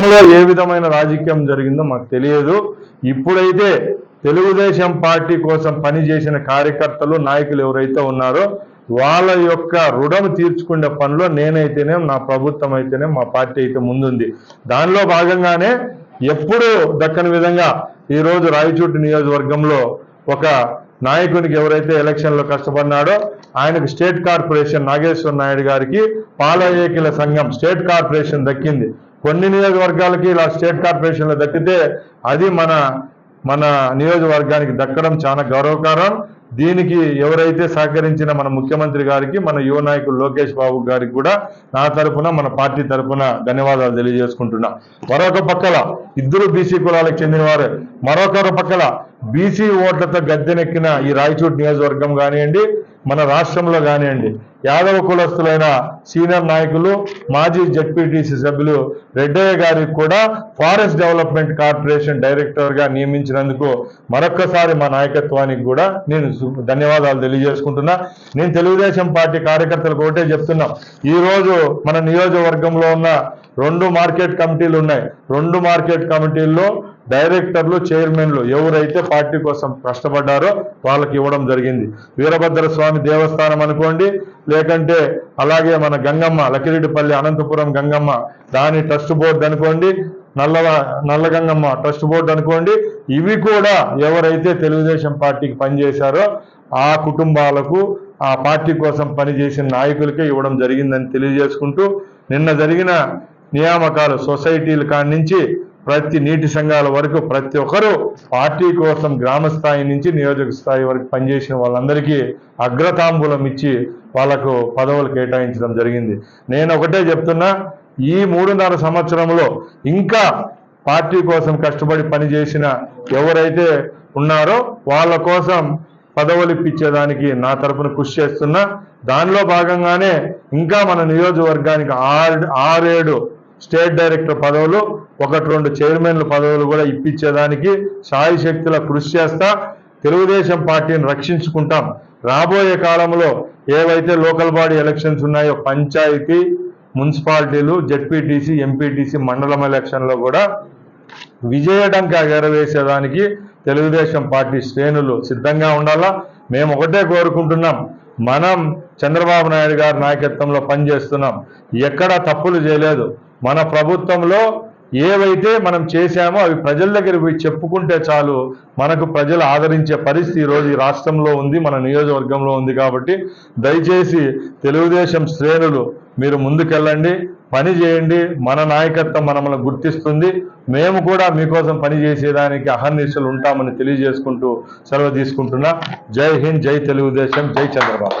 గతంలో ఏ విధమైన రాజకీయం జరిగిందో మాకు తెలియదు. ఇప్పుడైతే తెలుగుదేశం పార్టీ కోసం పనిచేసిన కార్యకర్తలు నాయకులు ఎవరైతే ఉన్నారో వాళ్ళ యొక్క రుణం తీర్చుకునే పనిలో నేనైతేనే నా ప్రభుత్వం అయితేనే మా పార్టీ అయితే ముందుంది. దానిలో భాగంగానే ఎప్పుడూ దక్కని విధంగా ఈరోజు రాయచోటి నియోజకవర్గంలో ఒక నాయకునికి ఎవరైతే ఎలక్షన్లో కష్టపడినాడో ఆయనకు స్టేట్ కార్పొరేషన్ నాగేశ్వర నాయుడు గారికి పాల పాలయేకిల సంఘం స్టేట్ కార్పొరేషన్ దక్కింది. కొన్ని నియోజకవర్గాలకి ఇలా స్టేట్ కార్పొరేషన్లో దక్కితే అది మన మన నియోజకవర్గానికి దక్కడం చాలా గౌరవకారం. దీనికి ఎవరైతే సహకరించిన మన ముఖ్యమంత్రి గారికి మన యువ నాయకులు లోకేష్ బాబు గారికి కూడా నా తరపున మన పార్టీ తరపున ధన్యవాదాలు తెలియజేసుకుంటున్నా. మరొక పక్కల ఇద్దరు బీసీ కులాలకు చెందిన వారు మరొకరు పక్కల బీసీ ఓట్లతో గద్దెనెక్కిన ఈ రాయచూట్ నియోజకవర్గం కానివ్వండి మన రాష్ట్రంలో కానివ్వండి యాదవ కులస్తులైన సీనియర్ నాయకులు మాజీ జడ్పీటీసీ సభ్యులు రెడ్డయ్య గారికి కూడా ఫారెస్ట్ డెవలప్మెంట్ కార్పొరేషన్ డైరెక్టర్గా నియమించినందుకు మరొక్కసారి మా నాయకత్వానికి కూడా నేను ధన్యవాదాలు తెలియజేసుకుంటున్నా. నేను తెలుగుదేశం పార్టీ కార్యకర్తలకు ఒకటే చెప్తున్నా. ఈరోజు మన నియోజకవర్గంలో ఉన్న రెండు మార్కెట్ కమిటీలు ఉన్నాయి. రెండు మార్కెట్ కమిటీల్లో డైరెక్టర్లు చైర్మన్లు ఎవరైతే పార్టీ కోసం కష్టపడ్డారో వాళ్ళకి ఇవ్వడం జరిగింది. వీరభద్ర స్వామి దేవస్థానం అనుకోండి లేకంటే అలాగే మన గంగమ్మ లకిరెడ్డిపల్లి అనంతపురం గంగమ్మ దాని ట్రస్ట్ బోర్డు అనుకోండి నల్ల నల్లగంగమ్మ ట్రస్ట్ బోర్డు అనుకోండి ఇవి కూడా ఎవరైతే తెలుగుదేశం పార్టీకి పనిచేశారో ఆ కుటుంబాలకు ఆ పార్టీ కోసం పనిచేసిన నాయకులకే ఇవ్వడం జరిగిందని తెలియజేసుకుంటూ నిన్న జరిగిన నియామకాలు సొసైటీల కాడి నుంచి ప్రతి నీటి సంఘాల వరకు ప్రతి ఒక్కరూ పార్టీ కోసం గ్రామ స్థాయి నుంచి నియోజక స్థాయి వరకు పనిచేసిన వాళ్ళందరికీ అగ్రతాంబూలం ఇచ్చి వాళ్ళకు పదవులు కేటాయించడం జరిగింది. నేను ఒకటే చెప్తున్నా ఈ మూడున్నర సంవత్సరంలో ఇంకా పార్టీ కోసం కష్టపడి పనిచేసిన ఎవరైతే ఉన్నారో వాళ్ళ కోసం పదవులు ఇప్పించేదానికి నా తరపున కృషి చేస్తున్నా. దానిలో భాగంగానే ఇంకా మన నియోజకవర్గానికి ఆరు ఆరేడు స్టేట్ డైరెక్టర్ పదవులు ఒకటి రెండు చైర్మన్ల పదవులు కూడా ఇప్పించేదానికి సాయి శక్తుల కృషి చేస్తా తెలుగుదేశం పార్టీని రక్షించుకుంటాం. రాబోయే కాలంలో ఏవైతే లోకల్ బాడీ ఎలక్షన్స్ ఉన్నాయో పంచాయతీ మున్సిపాలిటీలు జెడ్పీటీసీ ఎంపీటీసీ మండలం ఎలక్షన్లో కూడా విజయడంక ఎగరవేసేదానికి తెలుగుదేశం పార్టీ శ్రేణులు సిద్ధంగా ఉండాలా? మేము ఒకటే కోరుకుంటున్నాం. మనం చంద్రబాబు నాయుడు గారి నాయకత్వంలో పనిచేస్తున్నాం. ఎక్కడా తప్పులు చేయలేదు. మన ప్రభుత్వంలో ఏవైతే మనం చేశామో అవి ప్రజల దగ్గరికి పోయి చెప్పుకుంటే చాలు మనకు ప్రజలు ఆదరించే పరిస్థితి ఈరోజు ఈ రాష్ట్రంలో ఉంది మన నియోజకవర్గంలో ఉంది కాబట్టి దయచేసి తెలుగుదేశం శ్రేణులు మీరు ముందుకెళ్ళండి పని చేయండి మన నాయకత్వం మనల్ని గుర్తిస్తుంది మేము కూడా మీకోసం పని చేసేదానికి అహర్నిశలు ఉంటామని తెలియజేసుకుంటూ సెలవు తీసుకుంటున్నా. జై హింద్ జై తెలుగుదేశం జై చంద్రబాబు.